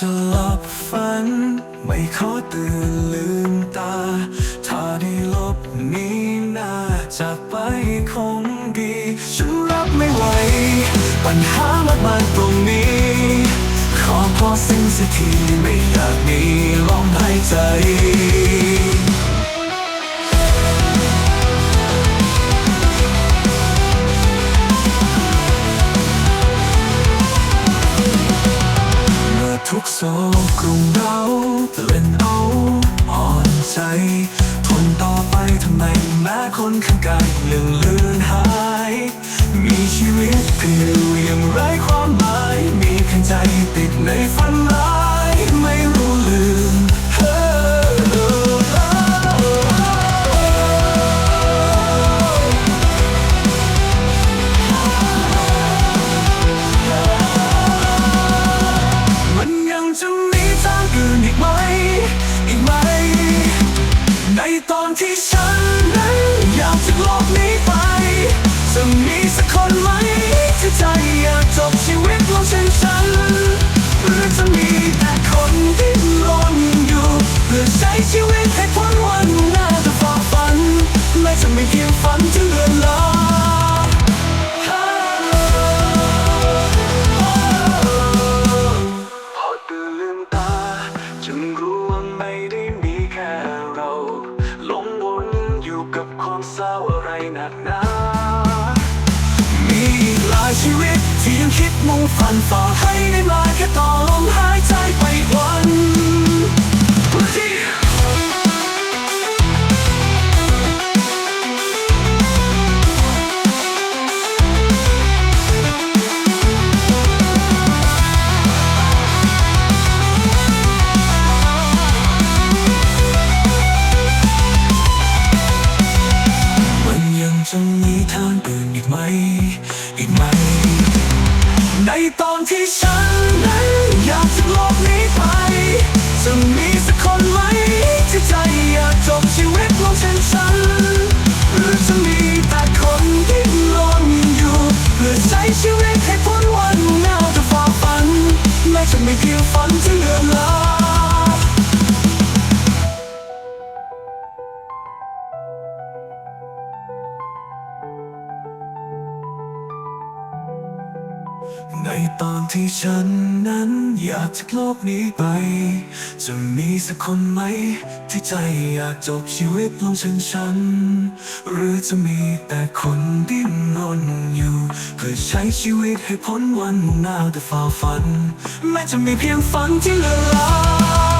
จะหลับฝัน ไม่ขอตื่นลืมตา ถ้าได้หลบหนี้น่าจะไปคงดี ฉันรับไม่ไหว ปัญหามากมายตรงนี้ ขอพอสิ้นสักทีไม่อยากมีลมหายใจ ของเราเล่นเอาอ่อนใจ ทนต่อไปทำไมแม้คน อื่นอีกไหม อีกไหม ในตอนที่ฉันนั้นอยากจะหลบหนีไป จะมีสักคนไหม ที่ใจอยากจบชีวิตลงเช่นฉัน หรือจะมีแต่คนที่รนอยู่เพื่อใช้ชีวิตให้พ้นวันหน้าจะฝ่าฝันไม่จะมีเพียงฝันที่เลือนลาง หนักหนา มีอีกหลายชีวิตที่ยังคิดมุ่งฝันฝ่าให้ได้มาแค่ต่อลมหายใจไปวัน อื่นอีกไหม อีกไหม ในตอนที่ฉันนั้นอยากจะหลบนี้ไป จะมีสักคนไหม ที่ใจอยากจบชีวิตลงเช่นฉัน หรือจะมีแต่คนที่รนอยู่เพื่อใช้ชีวิตให้พ้นวันหน้าจะฝ่าฝันไม่จะมีเพียงฝันที่เลือนลา ในตอนที่ฉันนั้นอยากจะโลกนี้ไป จะมีสักคนไหม ที่ใจอยากจบชีวิตลงเช่นฉัน หรือจะมีแต่คนดิ้นรนอยู่ เพื่อใช้ชีวิตให้พ้นวันมุ่งหน้าแต่ฝ่าฝัน แม้จะมีเพียงฝันที่เลือนลา